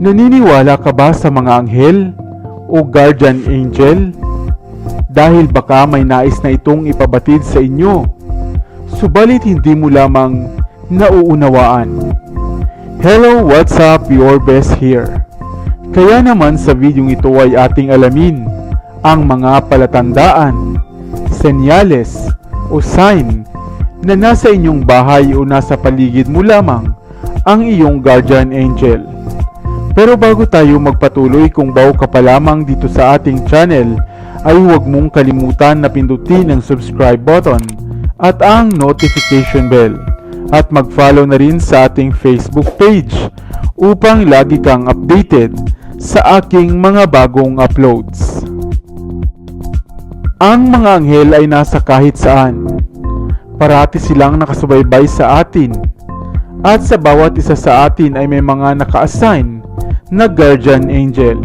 Naniniwala ka ba sa mga anghel o guardian angel? Dahil baka may nais na itong ipabatid sa inyo, subalit hindi mo lamang nauunawaan. Hello, what's up? Your best here. Kaya naman sa videong ito ay ating alamin ang mga palatandaan, senyales o sign na nasa inyong bahay o nasa paligid mo lamang ang iyong guardian angel. Pero bago tayo magpatuloy kung bago ka pa lamang dito sa ating channel, ay huwag mong kalimutan na pindutin ang subscribe button at ang notification bell at mag-follow na rin sa ating Facebook page upang lagi kang updated sa aking mga bagong uploads. Ang mga anghel ay nasa kahit saan. Parati silang nakasubaybay sa atin. At sa bawat isa sa atin ay may mga naka-assign na guardian angel.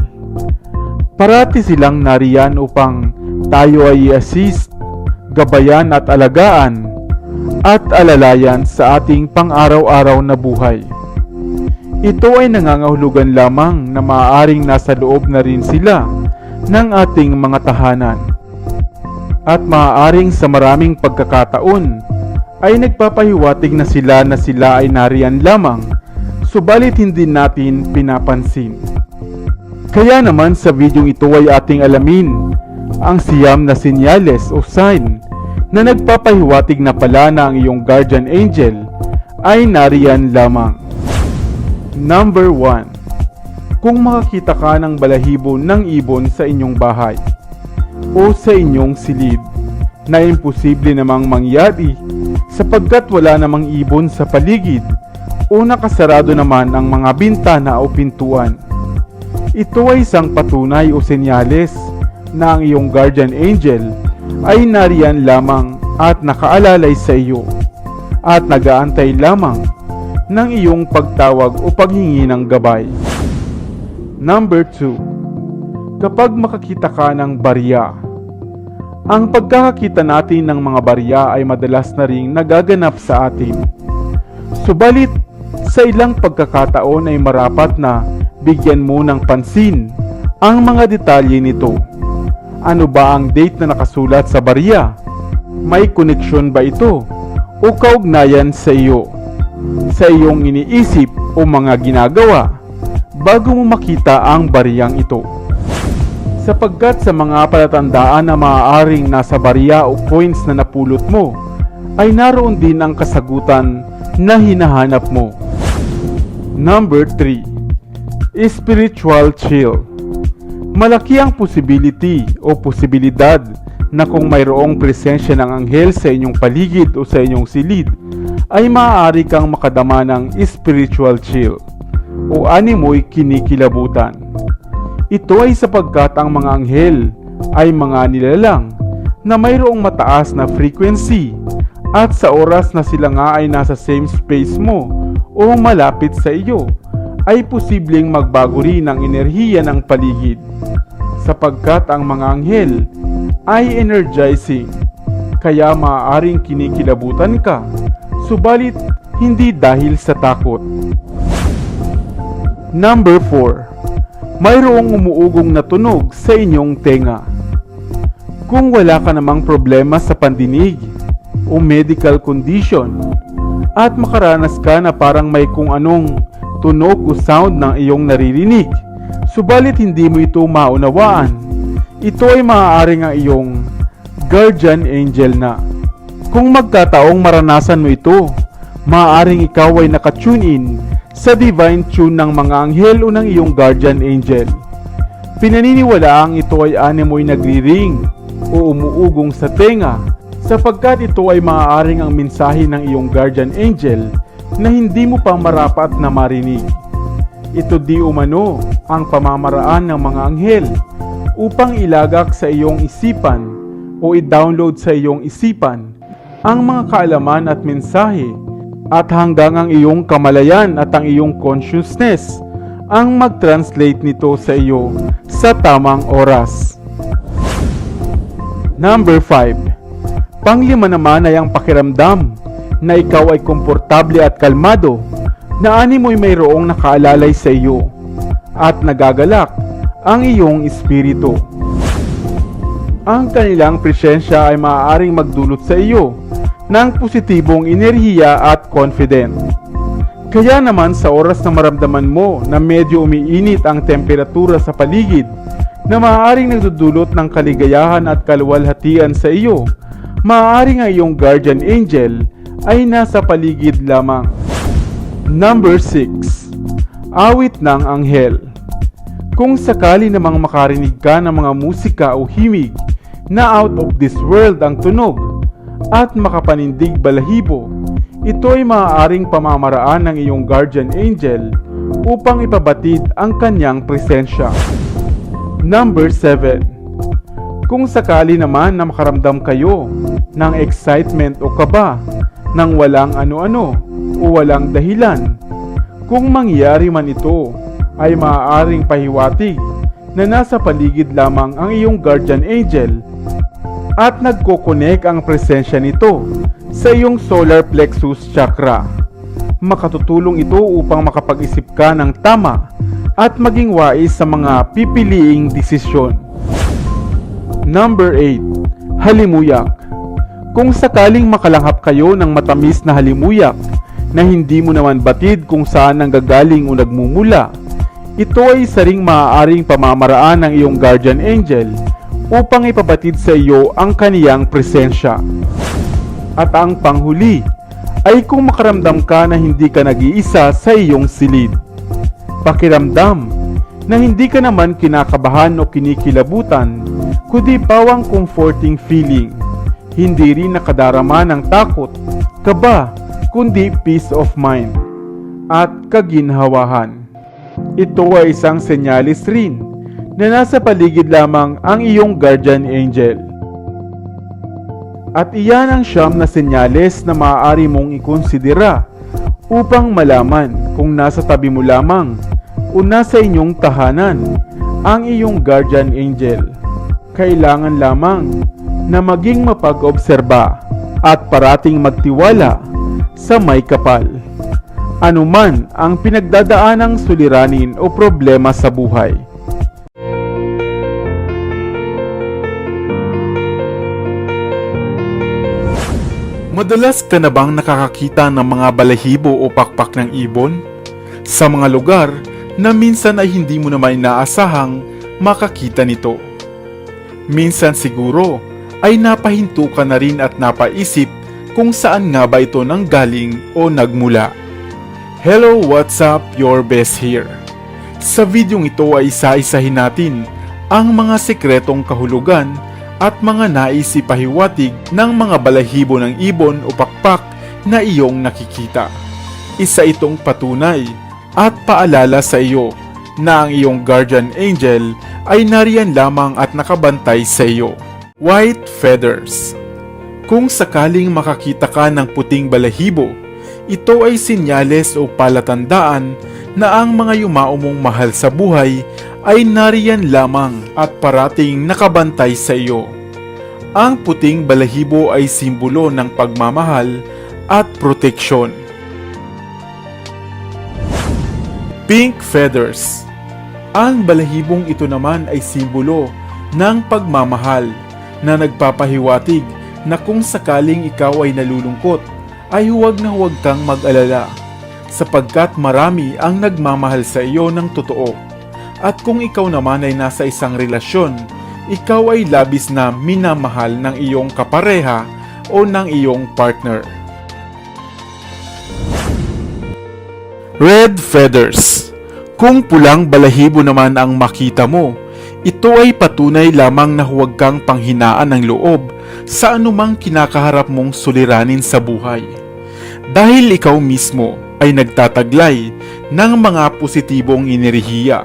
Parati silang nariyan upang tayo ay i-assist, gabayan at alagaan at alalayan sa ating pang-araw-araw na buhay. Ito ay nangangahulugan lamang na maaaring nasa loob na rin sila ng ating mga tahanan. At maaaring sa maraming pagkakataon ay nagpapahiwatig na sila na sila ay nariyan lamang subalit hindi natin pinapansin. Kaya naman sa videong ito ay ating alamin ang siyam na sinyales o sign na nagpapahiwatig na pala na ang iyong guardian angel ay nariyan lamang. Number 1. Kung makakita ka ng balahibo ng ibon sa inyong bahay o sa inyong silid na imposible namang mangyari sapagkat wala namang ibon sa paligid o nakasarado naman ang mga bintana o pintuan. Ito ay isang patunay o senyales na ang iyong guardian angel ay nariyan lamang at nakaalalay sa iyo at nagaantay lamang ng iyong pagtawag o paghingi ng gabay. Number 2. Kapag makakita ka ng barya, ang pagkakakita natin ng mga barya ay madalas na ring nagaganap sa atin. Subalit, sa ilang pagkakataon ay marapat na bigyan mo ng pansin ang mga detalye nito. Ano ba ang date na nakasulat sa barya? May koneksyon ba ito? O kaugnayan sa iyo? Sa iyong iniisip o mga ginagawa bago mo makita ang bariyang ito? Sapagkat sa mga palatandaan na maaaring nasa barya o coins na napulot mo, ay naroon din ang kasagutan na hinahanap mo. Number 3. Spiritual chill. Malaki ang possibility o posibilidad na kung mayroong presensya ng anghel sa inyong paligid o sa inyong silid, ay maaari kang makadama ng spiritual chill o animoy kinikilabutan. Ito ay sapagkat ang mga anghel ay mga nilalang na mayroong mataas na frequency at sa oras na sila nga ay nasa same space mo o malapit sa iyo ay posibleng magbago rin ang enerhiya ng paligid sapagkat ang mga anghel ay energizing kaya maaaring kinikilabutan ka subalit hindi dahil sa takot. Number 4. Mayroong umuugong na tunog sa inyong tenga. Kung wala ka namang problema sa pandinig o medical condition at makaranas ka na parang may kung anong tunog o sound ng iyong naririnig, subalit hindi mo ito maunawaan, ito ay maaaring ang iyong guardian angel na. Kung magkataong maranasan mo ito, maaaring ikaw ay nakatune in sa divine tune ng mga anghel o ng iyong guardian angel. Pinaniniwalaang ito ay animoy nagriring o umuugong sa tenga sapagkat ito ay maaaring ang mensahe ng iyong guardian angel na hindi mo pa marapat na marinig. Ito di umano ang pamamaraan ng mga anghel upang ilagak sa iyong isipan o i-download sa iyong isipan ang mga kaalaman at mensahe at hanggang ang iyong kamalayan at ang iyong consciousness ang mag-translate nito sa iyo sa tamang oras. Number 5. Panglima naman ay ang pakiramdam na ikaw ay komportable at kalmado na animoy mayroong nakaalalay sa iyo at nagagalak ang iyong espiritu. Ang kanilang presensya ay maaaring magdulot sa iyo ng positibong enerhiya at confident. Kaya naman sa oras na maramdaman mo na medyo umiinit ang temperatura sa paligid na maaaring nagdudulot ng kaligayahan at kaluwalhatian sa iyo, maaaring ang iyong guardian angel ay nasa paligid lamang. Number 6. Awit ng Anghel Kung sakali namang makarinig ka ng mga musika o himig na out of this world ang tunog at makapanindig balahibo, ito ay maaaring pamamaraan ng iyong guardian angel upang ipabatid ang kanyang presensya. Number 7. Kung sakali naman na makaramdam kayo ng excitement o kaba ng walang ano-ano o walang dahilan, kung mangyari man ito ay maaaring pahiwatig na nasa paligid lamang ang iyong guardian angel at nagkokonek ang presensya nito sa iyong solar plexus chakra. Makatutulong ito upang makapag-isip ka ng tama at maging wais sa mga pipiliing desisyon. Number 8. Halimuyak Kung sakaling makalanghap kayo ng matamis na halimuyak na hindi mo naman batid kung saan nanggagaling o nagmumula, ito ay isa ring maaaring pamamaraan ng iyong guardian angel upang ipabatid sa iyo ang kaniyang presensya. At ang panghuli ay kung makaramdam ka na hindi ka nag-iisa sa iyong silid. Pakiramdam na hindi ka naman kinakabahan o kinikilabutan, kundi pawang comforting feeling. Hindi rin nakadarama ng takot, kaba, kundi peace of mind at kaginhawahan. Ito ay isang senyalis rin na nasa paligid lamang ang iyong guardian angel. At iyan ang siyam na senyales na maaari mong ikonsidera upang malaman kung nasa tabi mo lamang o nasa inyong tahanan ang iyong guardian angel. Kailangan lamang na maging mapag-obserba at parating magtiwala sa may kapal. Anuman ang pinagdadaanang suliranin o problema sa buhay. Madalas ka na bang nakakakita ng mga balahibo o pakpak ng ibon? Sa mga lugar na minsan ay hindi mo naman inaasahang makakita nito. Minsan siguro ay napahinto ka na rin at napaisip kung saan nga ba ito nanggaling o nagmula. Hello, what's up? Your best here. Sa videong ito ay isa-isahin natin ang mga sekretong kahulugan at mga nais ipahiwatig ng mga balahibo ng ibon o pakpak na iyong nakikita. Isa itong patunay at paalala sa iyo na ang iyong guardian angel ay nariyan lamang at nakabantay sa iyo. White feathers Kung sakaling makakita ka ng puting balahibo, ito ay sinyales o palatandaan na ang mga yumao mong mahal sa buhay ay nariyan lamang at parating nakabantay sa iyo. Ang puting balahibo ay simbolo ng pagmamahal at proteksyon. Pink feathers Ang balahibong ito naman ay simbolo ng pagmamahal na nagpapahiwatig na kung sakaling ikaw ay nalulungkot, ay huwag na huwag kang mag-alala sapagkat marami ang nagmamahal sa iyo ng totoo. At kung ikaw naman ay nasa isang relasyon, ikaw ay labis na minamahal ng iyong kapareha o ng iyong partner. Red feathers Kung pulang balahibo naman ang makita mo, ito ay patunay lamang na huwag kang panghinaan ng loob sa anumang kinakaharap mong suliranin sa buhay. Dahil ikaw mismo ay nagtataglay ng mga positibong enerhiya,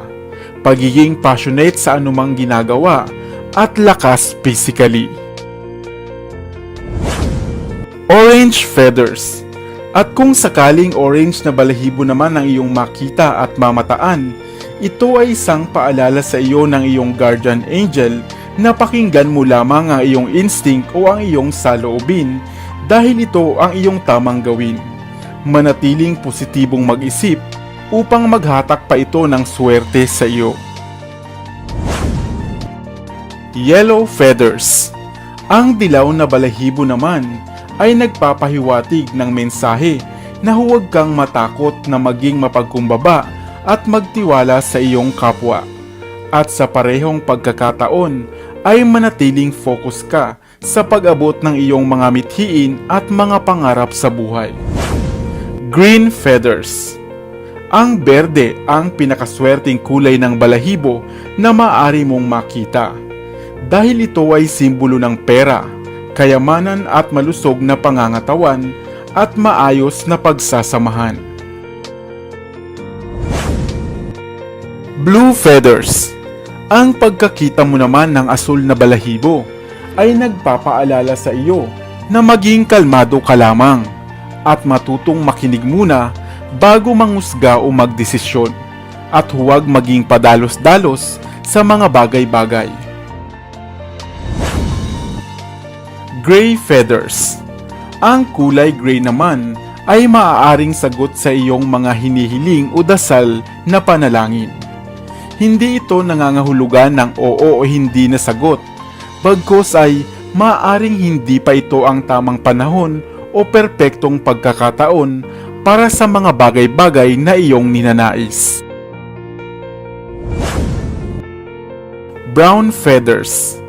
pagiging passionate sa anumang ginagawa at lakas physically. Orange feathers At kung sakaling orange na balahibo naman ang iyong makita at mamataan, ito ay isang paalala sa iyo ng iyong guardian angel na pakinggan mo lamang ang iyong instinct o ang iyong saloobin dahil ito ang iyong tamang gawin. Manatiling positibong mag-isip upang maghatak pa ito ng swerte sa iyo. Yellow Feathers Ang dilaw na balahibo naman ay nagpapahiwatig ng mensahe na huwag kang matakot na maging mapagkumbaba at magtiwala sa iyong kapwa. At sa parehong pagkakataon ay manatiling focus ka sa pag-abot ng iyong mga mithiin at mga pangarap sa buhay. Green Feathers Ang berde ang pinakaswerteng kulay ng balahibo na maaari mong makita. Dahil ito ay simbolo ng pera, kayamanan at malusog na pangangatawan at maayos na pagsasamahan. Blue Feathers Ang pagkakita mo naman ng asul na balahibo ay nagpapaalala sa iyo na maging kalmado ka lamang at matutong makinig muna bago mangusga o magdesisyon at huwag maging padalos-dalos sa mga bagay-bagay. Gray Feathers Ang kulay gray naman ay maaaring sagot sa iyong mga hinihiling o dasal na panalangin. Hindi ito nangangahulugan ng oo o hindi na sagot, bagkos ay maaaring hindi pa ito ang tamang panahon o perpektong pagkakataon para sa mga bagay-bagay na iyong ninanais. Brown Feathers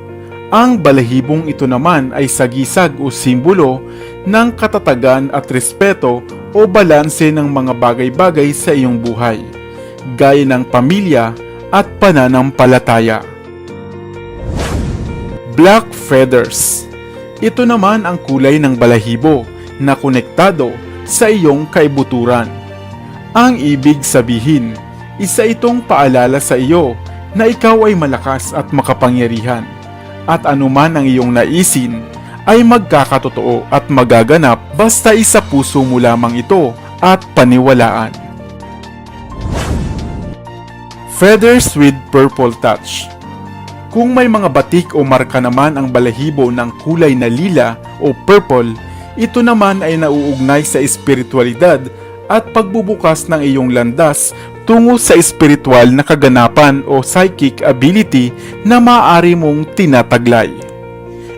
Ang balahibong ito naman ay sagisag o simbolo ng katatagan at respeto o balanse ng mga bagay-bagay sa iyong buhay, gaya ng pamilya at pananampalataya. Black Feathers Ito naman ang kulay ng balahibo na konektado sa iyong kaibuturan. Ang ibig sabihin, isa itong paalala sa iyo na ikaw ay malakas at makapangyarihan at anuman ang iyong naisin ay magkakatotoo at magaganap basta isa puso mo lamang ito at paniwalaan. Feathers with Purple Touch Kung may mga batik o marka naman ang balahibo ng kulay na lila o purple, ito naman ay nauugnay sa espiritualidad at pagbubukas ng iyong landas tungo sa espiritual na kaganapan o psychic ability na maaari mong tinataglay.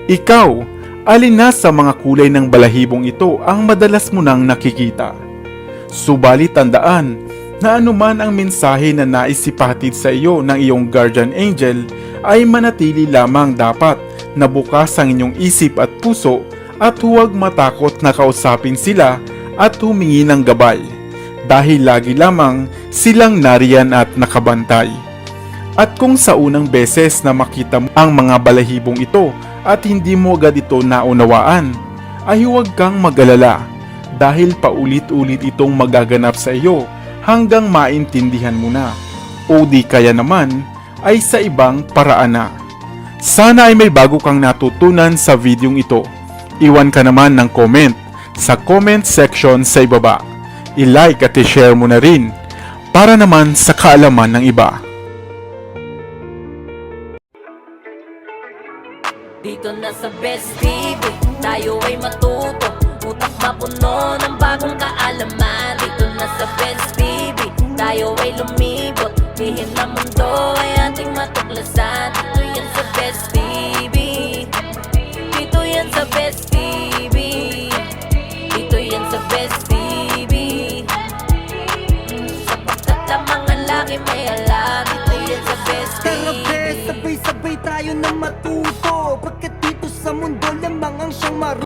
Ikaw, alin na sa mga kulay ng balahibong ito ang madalas mo nang nakikita? Subalit tandaan na anuman ang mensahe na nais ipahatid sa iyo ng iyong guardian angel ay manatili lamang dapat na bukas ang inyong isip at puso at huwag matakot na kausapin sila at humingi ng gabay dahil lagi lamang silang nariyan at nakabantay. At kung sa unang beses na makita mo ang mga balahibong ito at hindi mo agad ito naunawaan, ay huwag kang magalala dahil paulit-ulit itong magaganap sa iyo hanggang maintindihan mo na o di kaya naman ay sa ibang paraan na. Sana ay may bago kang natutunan sa videong ito. Iwan ka naman ng comment sa comment section sa ibaba. I-like at i-share mo na rin para naman sa kaalaman ng iba. Dito na sa Best TV, tayo ay matuto Utak mapuno ng bagong kaalaman Dito na sa Best TV, tayo ay lumibot